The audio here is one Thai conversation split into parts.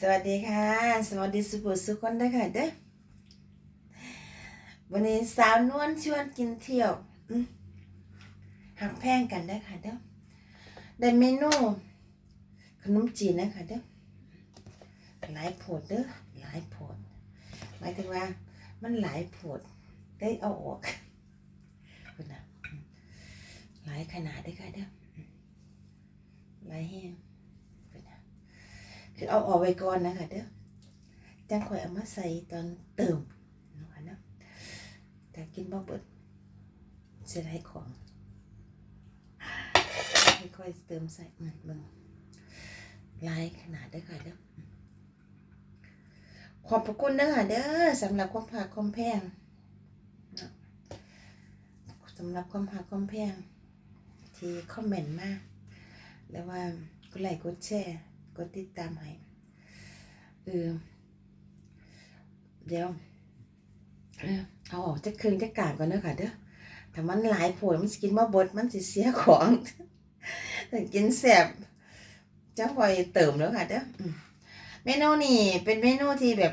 สวัสดีค่ะ สวัสดีสุภุสุคนด้ค่ะเด้อวันนี้สาวนวลชวนกินเที่ยวหักแพงกันได้ค่ะเด้อได้เมนูขนมจีนนะคะเด้อหลายโผดเด้อหลายโผดหมายถึงว่า มันหลายโผดได้เอาออกคุณนะหลายขนาดได้ค่ะเด้อหลายแห้ง คือเอาออกไว้ก่อนนะคะเด้อจังค่อยเอามาใส่ตอนเติมนะคะเนาะแต่กินบ่เบิดเสียดายของค่อยๆเติมใส่มเบิ่งลายขนาดได้ค่ะเด้ออืมขอบพระคุณเด้อค่ะเด้อสำหรับความผักความแพงสำหรับความผักความแพงที่คอมเมนต์มาแล้วว่ากดไลค์กดแชร์ กดติดตามให้เออเดี๋ยวเออเอาออกจะคืนจะกาดก่อนเด้อค่ะเด้อถ้ามันหลายผลมันสกินมาบดมันสิเสียของถ้ากินแสบจะคอยเติมแล้วค่ะเด้อเมนูนี่เป็นเมนูที่แบบ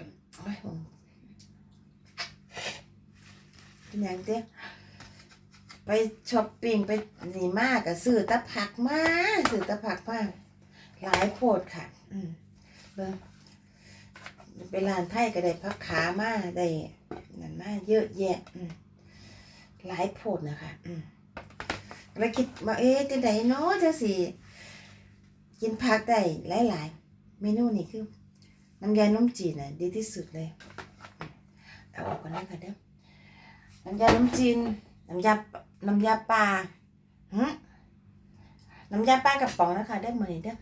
เป็นอย่างเด้อไปช้อปปิ้งไปนี่มากอะซื้อตะผักมาซื้อตะผักมา หลายโพดค่ะ อืมเบิ่งไปร้านไทยก็ได้พักขามาได้นั่นมาเยอะแยะ อืมหลายโพดนะคะ อืมแล้วคิดว่าเอ๊ะจะไดเนาะจะสิกินผักได้หลายๆเมนูนี่คือน้ำยาน้ำจีนน่ะดีที่สุดเลยเอาออกก่อนนะคะเด้อน้ำยาน้ำจีนน้ำยาน้ำยาปลาหึน้ำยาปลากระป๋องนะคะได้อมือนเด้อ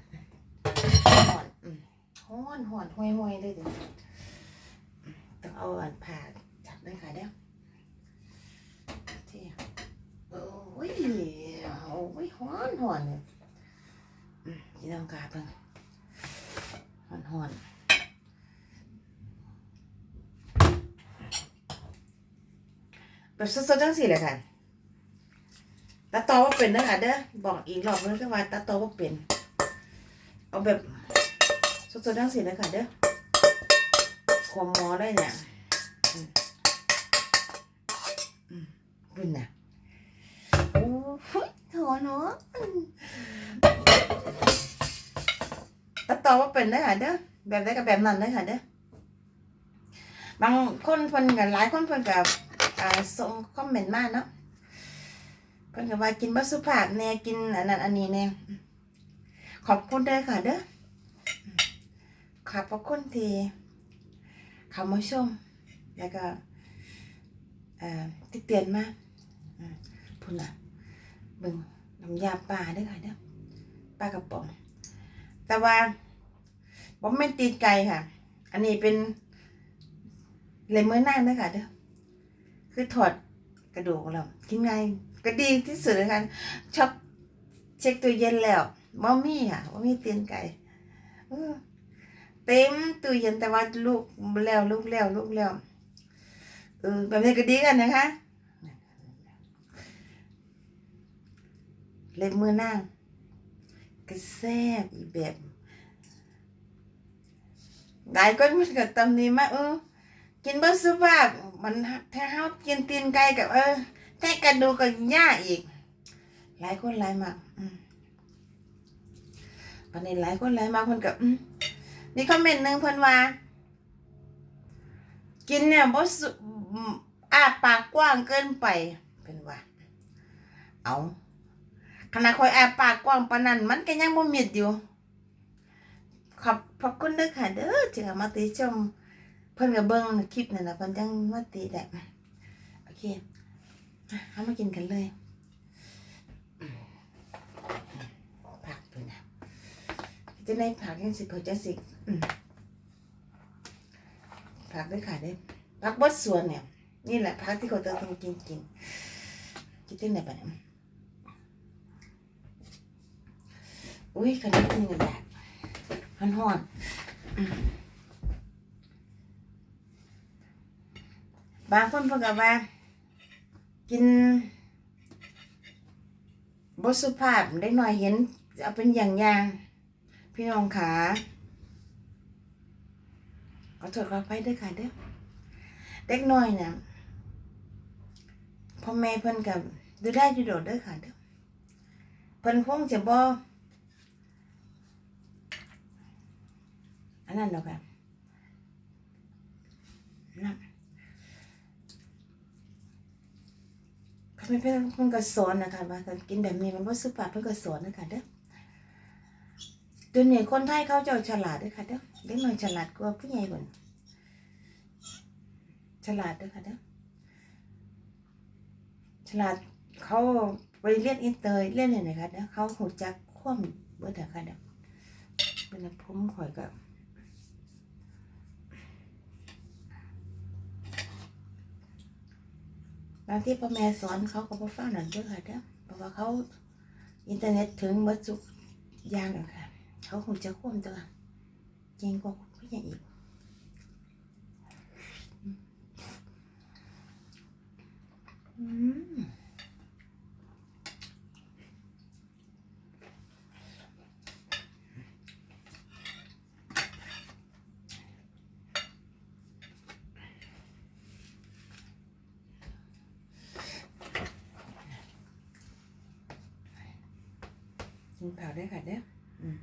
หอนหอนห้อยห้อยเลยเดี๋ยวต้องเอาอันผ่าจับได้ค่ะเด้อที่โอ้ยโอ้ยห่อนหอนเลยอืมที่ต้องการเพิ่งหอนหอนแบบสดๆจังสิเลยค่ะตาโตว่าเป็นเด้อค่ะเด้อบอกอีกรอบนึงก็ว่าตาโตว่าเป็น เอาแบบ สดๆทั้งสิ้นเลยค่ะเด้อขวมมอเลยเนี่ยอืมอืมบุญน่ะโอ้ยถอเนาะตัดต่อว่าเป็นได้ค่ะเด้อแบบได้กับแบบนั้นเลยค่ะเด้อบางคนเพิ่นกับหลายคนเพิ่นกับส่งคอมเมนต์มาเนาะเพิ่นก็ว่ากินบ่สุภาพแน่กินอันนั้นอันนี้แน่อืมขอบคุณเด้อค่ะเด้อ ขอบพระคุณที่เข้ามาชม แล้วก็ติดเตือนมาพุ่นน่ะบิ่งน้ำยาปลาด้วยค่ะเด้อปลากระป๋อง แต่ว่าบ่แม่ตีนไก่ค่ะ อันนี้เป็นเลยมือนั่งด้อค่ะเด้อคือถอดกระดูกแล้วกินไงก็ดีที่สุดเลยค่ะชอบเช็คตู้เย็นแล้วบ่มีค่ะบ่มีตีนไก่ เต็มตู้เย็นแต่ว่าลูกแล้วลูกแล้วลูกแล้วเออแบบนี้ก็ดีกันนะคะเล็บมือนั่งก็แซ่บอีแบบหลายคนมันก็ตำหนี้มาเออกินเบอร์สุภาพมันถ้าเฮากินตีนไก่กับเออแท้กระดูกก็ย่าอีก หลายคนหลายมากอืมวันนี้หลายคนหลายมากคนกับอืม นี่คอมเมนต์หนึ่งเพิ่นว่า กินเนี่ยบ่อาปากกว้างเกินไปเพิ่นว่า เอาขณะคอยอาปากกว้างปานนั้นมันก็ยังบ่มิดอยู่ ขอบพระคุณเด้อค่ะเด้อที่มาติชม เพิ่นก็เบิ่งคลิปนั่นน่ะเพิ่นจังมาติได้โอเคเอามากินกันเลยผักเพิ่นน่ะจะได้ผักยังสิเพิ่นจะสิ ผักด้วยค่ะเด้ผักบดสวนเนี่ย นี่แหละผักที่เขาจะต้องกินกินกินที่ไหนปะเนี่ยอุ้ยขนมกินกันแดดฮ้อนฮ้อนบางคนเพิ่นก็ว่า กินบสุภาพได้หน่อยเห็นเอาเป็นอย่างอย่างๆพี่น้องขา ขอโทษขออภัยด้วยค่ะเด้อเด็กน้อยน่ะพ่อแม่เพิ่นกับดูได้อยู่โดดเด้อค่ะเด้อเพิ่นคงจะบ่อันนั้นดอกค่ะนะเขาไม่เพิ่นเพิ่นก็สอนนะคะว่าการกินแบบนี้มันบ่สุภาพเพิ่นก็สอนนะคะเด้อ เดี๋ยวนี้คนไทยเขาเจ้าฉลาดด้อค่ะเด้อเด็กน้อยฉลาดกว่าผู้ใหญ่กว่าฉลาดด้อค่ะเด้อฉลาดเขาไปเรียนอินเตอร์เรียนเนี่ยนะคะเด้อเขาหูจักคว่ำเบิดอะค่ะเด้อเป็นผมข่อยก็บางที่พ่อแม่สอนเขาก็บ่ฟังนั่นเด้อค่ะเด้อเพราะว่าเขาอินเทอร์เน็ตถึงหมดทุกอย่างแล้วค่ะ เขาคงจะคว่ำตัวเก่งกว่าคุณผู้ใหญ่อีกอืมกินเผาได้ค่ะเด้ออืม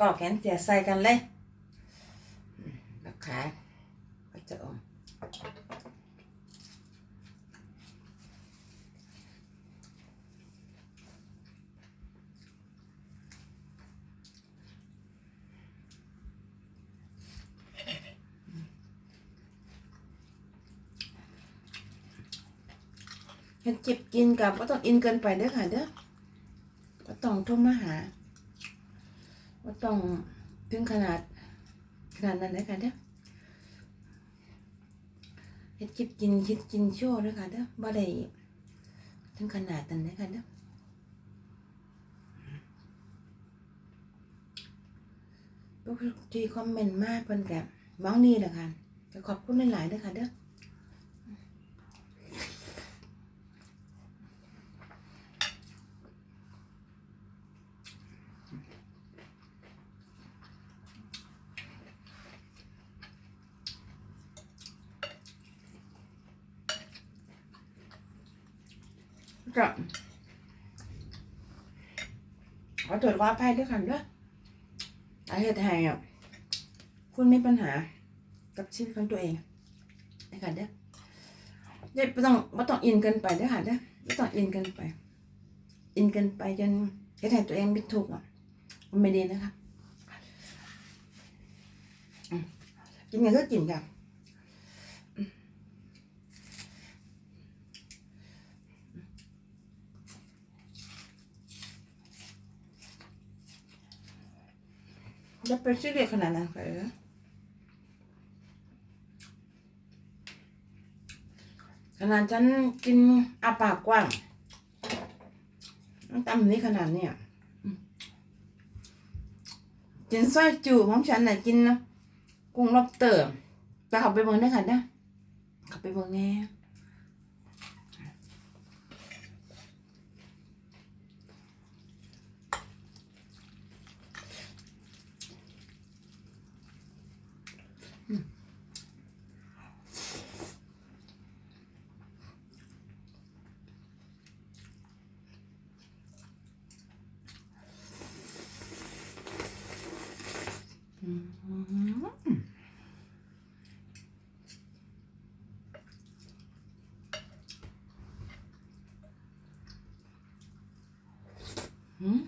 ก่อแขนเสียใส่กันเลยอืมแบบขาก็จะออกเห็นจิบกินกับก็ต้องอินเกินไปเด้อค่ะเด้อก็ต้องโทรมาหา ต้องถึงขนาดขนาดนั้นเลยค่ะเด้อเฮ็ดคลิปกินคิดกินโชว์เลยค่ะเด้อบ่ได้ถึงขนาดนั้นเลยค่ะเด้อปกติคอมเมนต์มากเพิ่นก็มองนี่แหละค่ะก็ขอบคุณหลายๆเด้อค่ะเด้อ ก็ขอตรวจว่าภัยด้วยค่ะเด้อสาเหตุให้อะคุณมีปัญหากับชีวิตของตัวเองนะคะเด้อเด้ไม่ต้องไม่ต้องอินเกินไปเด้อค่ะเด้อไม่ต้องอินเกินไป อินเกินไปจนเฮ็ดให้ตัวเองไม่ถูกอะมันไม่ดีนะคะอืมกินไงก็กินค่ะ จะไปซีเรียสขนาดนั้นเลยเหรอขนาดฉันกินอาปากกว้างน้ำตำนี้ขนาดเนี้ยอืมกินซอยจูของฉันน่ะกินนะกุ้งลอบเตอร์ไปขับไปเมืองได้ค่ะนะขับไปเมืองแน่อืม พังม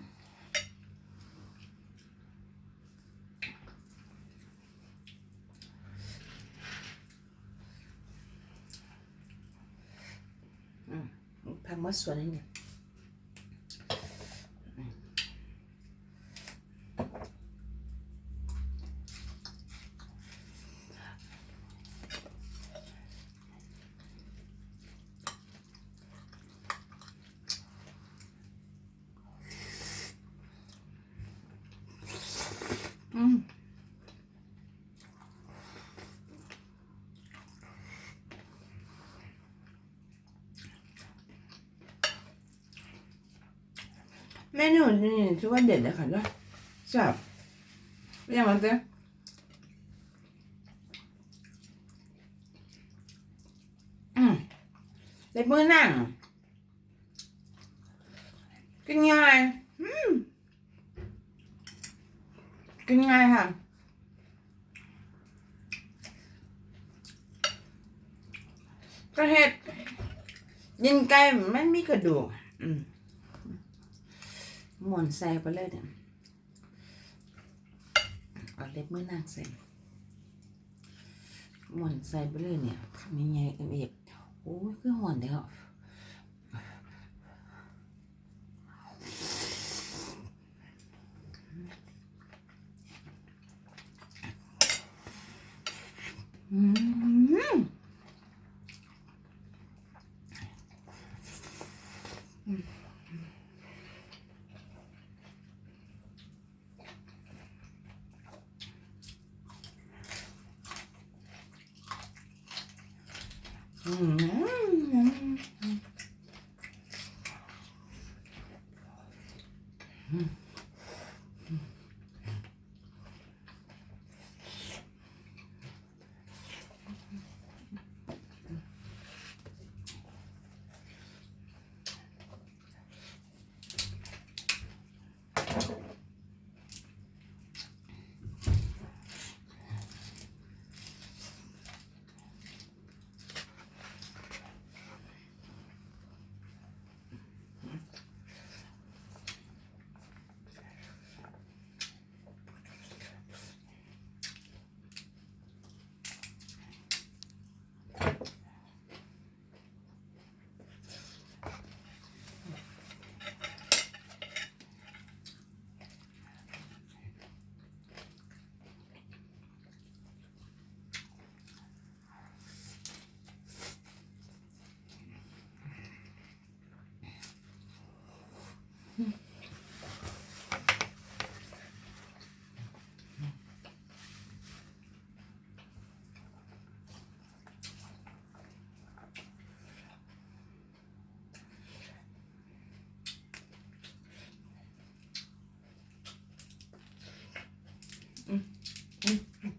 ทำมาสวนนี่เนี่ยอืม เมนูนี่ถือว่าเด็ดเลยค่ะเนาะแซ่บเป็นยังไงเจ๊อืมเด็ดมือนั่งกินง่ายอืมกินง่ายค่ะก็เห็ดยินไก่มันมีกระดูก อืม หมวนใส่ไปเลยเนี่ยเอาเล็บมือนางใส่หมวนใส่ไปเลยเนี่ยคำยังไงเอ็มเอฟโอ้ยคือหอนแล้ว Mm-hmm. Mm-hmm.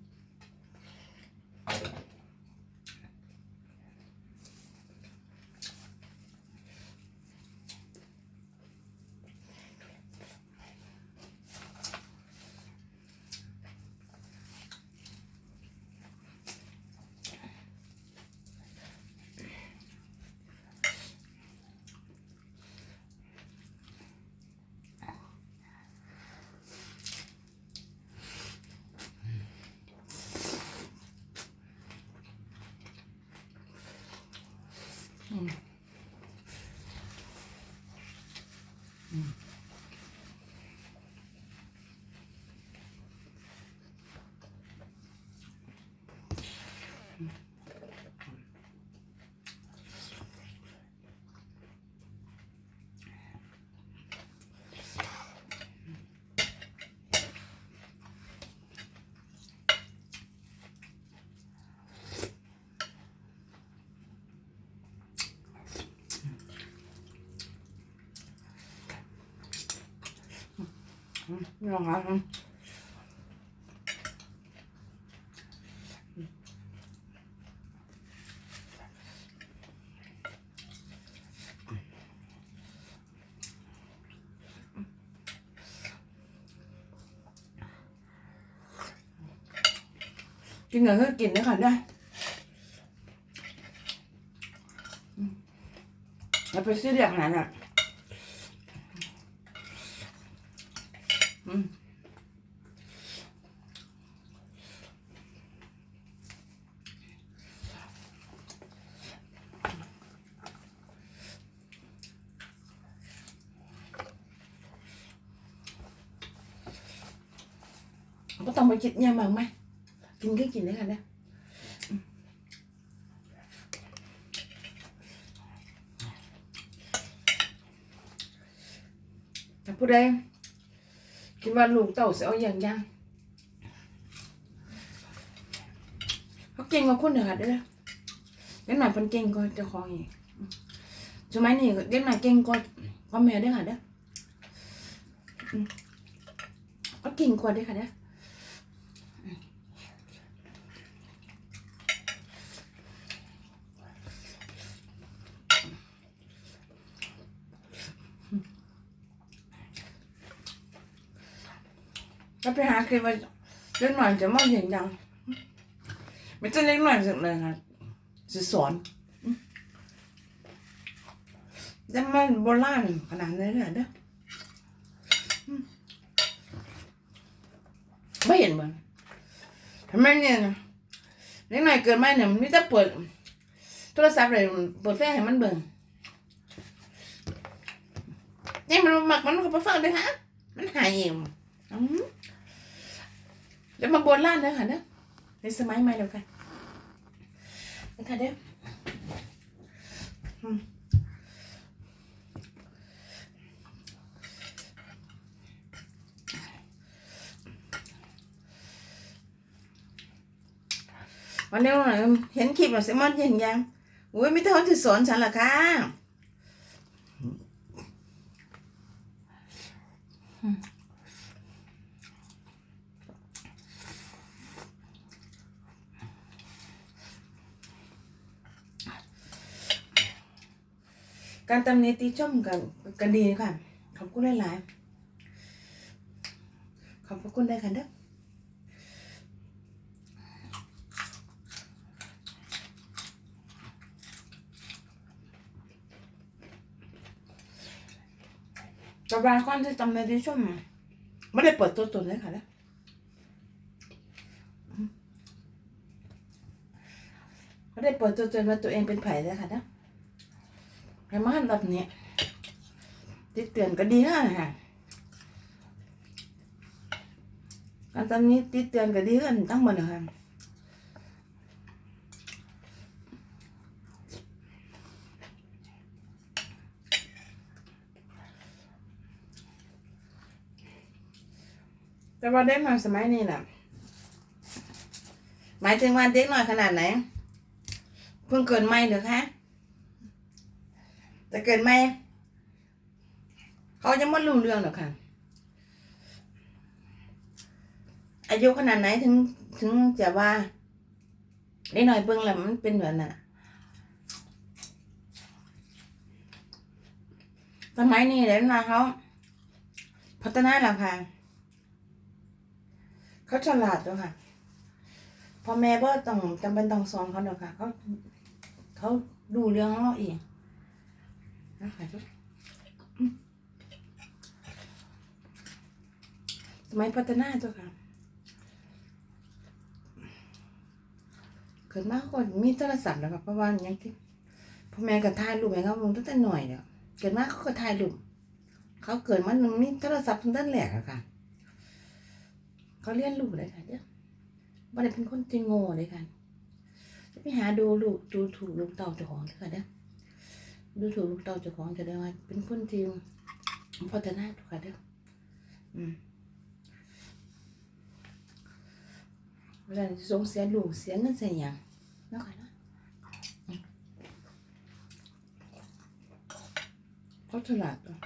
นี่นะคะกินเหรอกินได้ค่ะได้แล้วไปซื้อเรียกขนาดนั้น อืม ก็ต้องไปคิดเนี่ยมั้งไหมกินก็กินได้ค่ะเนี่ยอืมแต่ผู้ใดคิดว่าลูกเต่าจะเอาอย่างยั งเขาเก่งกว่าคนเด้อค่ะเด้อเด็กหน่อยเพิ่นเก่งกว่าเจ้าของอีกสมัยนี้เด็กหาเคยค่ะเนี่ยก็ไปหาคือว่าเล็กหน่อยจะมาอย่างยังไม่ใช่เล็กหน่อยสักเลยค่ะจะสอนจะมาโบราณขนาดนี้เลยเด้อไม่เห็นมันทำไมเนี่ยนะเล็กหน่อยเกิดมาเนี่ยมันไม่จะเปิดโทรศัพท์เลยเปิดแฟให้มันเบิ่งนี่มันหมักมันก็ไปฟังด้วยฮะมันหายเองอืม แล้วมาบนล่านเลยค่ะเนี่ยในสมัยใหม่แล้วกันนะคะเด้อวันนี้เห็นคลิปแบบเซมอนเห็นยังอุ้ยไม่ต้องที่สอนฉันหรอกค่ะ การตำหนิติชมกันกันดีค่ะ ขอบคุณหลายๆขอบพระคุณได้ค่ะเด้อกับบางคนที่จำในที่ช่วงไม่ได้เปิดตัวตนเลยค่ะนะไม่ได้เปิดตัวตนว่าตัวเองเป็นไผ่เลยค่ะนะ ไอ้มาแบบนี้ติดเตือนก็ดีนะค่ะการทำนี้ติดเตือนก็ดีกันทั้งหมดเลยค่ะแต่ว่าได้มาสมัยนี้แหละหมายถึงว่าเด็กน้อยขนาดไหน เพิ่งเกิดใหม่หรือคะ แต่เกิดใหม่เขายังไม่รู้เรื่องหรอกค่ะ อายุขนาดไหนถึงถึงจะว่าเด็กน้อยเบิ่งแล้วมันเป็นแบบนั้นอะสมัยนี้เด็กน้อยเขาพัฒนาแล้วค่ะ เขาฉลาดด้วยค่ะพ่อแม่ก็ต้องจำเป็นต้องสอนเขาหรอกค่ะ เขาเขาดูเรื่องเราเอง นะคะทุกอืมสมัยพัฒนาตัวค่ะเกิดมากคนมีโทรศัพท์แล้วค่ะเพระว่าอย่างที่พ่อแม่ก็ถ่ายรูปให้เขาลงตั้งแต่หน่อยเนี่ยเกิดมากเขาก็ถ่ายรูปเขาเกิดมามีโทรศัพท์ตั้งแต่แรกอะค่ะเขาเรียนรู้เลยค่ะเด้อบ่ได้เป็นคนที่โง่เลยค่ะจะไปหาดูลูกดูถูกลูกเต่าเจ้าของเลยค่ะเด้อ ดูถูกลูกเต่าเจ้าของจะได้ว่าเป็นคนที่พัฒนาตัวค่ะเด้ออืมเวลาสงเสียลูกเสียเงินเสียหยังเนาะค่ะเนาะเขาฉลาดตัว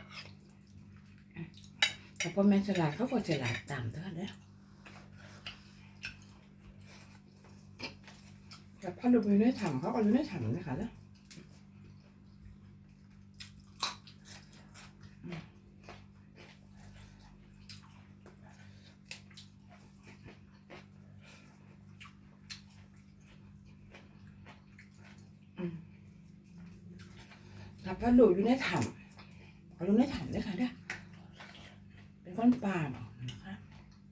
แต่พ่อแม่ฉลาดเขาก็ฉลาดตามเท่านั้นเด้อแต่พ่อดูไปได้ถามเขาก็รู้ได้ถามนะคะแล้ว ถ้าพ่อดูอยู่ในถ้ำเอารู้ในถ้ำเลยค่ะเด้อเป็นคนป่าเนาะนะคะ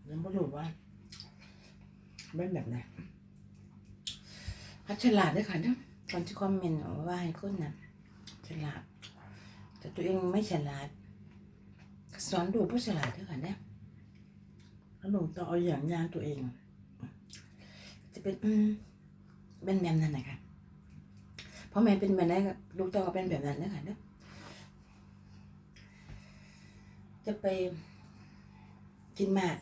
เรื่องพ่อดูว่าเป็นแบบไหนเขาฉลาดด้วยค่ะเนาะตอนที่คอมเมนต์ว่าให้คนน่ะฉลาด แต่ตัวเองไม่ฉลาดก็สอนดูผู้ฉลาดด้วยค่ะเนี่ยแล้วหลวงต่อเอาอย่างยางตัวเอง จะเป็นอืมเป็นแบบนั้นนะคะ พ่อแม่เป็นแบบนั้นลูกต่อก็เป็นแบบนั้นนะคะเนาะจะไปกินหมาก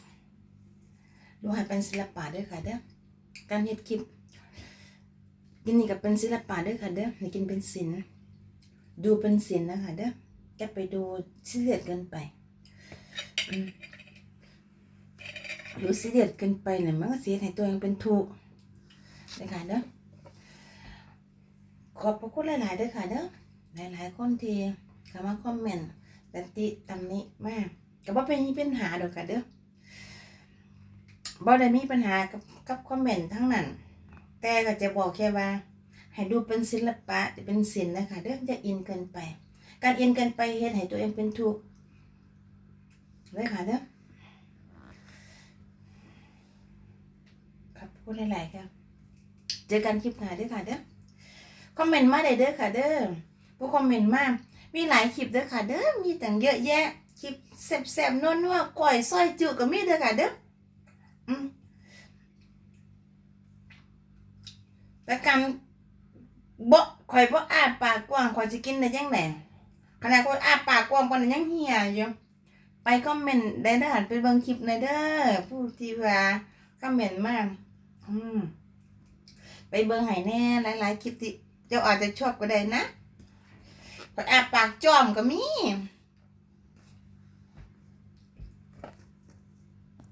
ดูให้เป็นศิลปะด้วยค่ะเด้อการเฮ็ดคลิปกินนี่ก็เป็นศิลปะเด้อค่ะเด้อนี่กินเป็นศิลป์ดูเป็นศิลป์นะคะเด้อจะไปดูซีเรียสเกินไปอืมหรือซีเรียสเกินไปเนี่ยมันก็เสียให้ตัวเองเป็นทุกข์เลยค่ะเด้อ ขอบพระคุณหลายๆเด้อค่ะเด้อหลายๆคนที่เข้ามาคอมเมนต์แต่ติตำนี้มากก็บ่เป็นปัญหาดอกค่ะเด้อบ่ได้มีปัญหากับกับคอมเมนต์ทั้งนั้น แต่ก็จะบอกแค่ว่า ให้ดูเป็นศิลปะเป็นศิลป์นะคะเด้ออย่าอินเกินไป การอินเกินไปเฮ็ดให้ตัวเองเป็นทุกข์เลยค่ะเด้อครับพูดหลายๆครับเจอกันคลิปหน้าเด้อค่ะเด้อ คอมเมนต์มาได้เด้อค่ะเด้อผู้คอมเมนต์มามีหลายคลิปเด้อค่ะเด้อมีตั้งเยอะแยะคลิปแซ่บๆนัวๆก้อยซอยจุก็มีเด้อค่ะเด้ออืมแต่การบ่ข่อยบ่อ้าปากกว้างข่อยสิกินได้จังไดขนาดข่อยอ้าปากกว้างปานนั้นยังเหี่ยอยู่ไปคอมเมนต์ได้เด้อหันไปเบิ่งคลิปในอยเด้อผู้ที่ว่าคอมเมนต์มาอืมไปเบิ่งให้แน่หลายๆคลิปที่ เจ้าอาจจะชอบก็ได้นะปอาปากจอมก็มี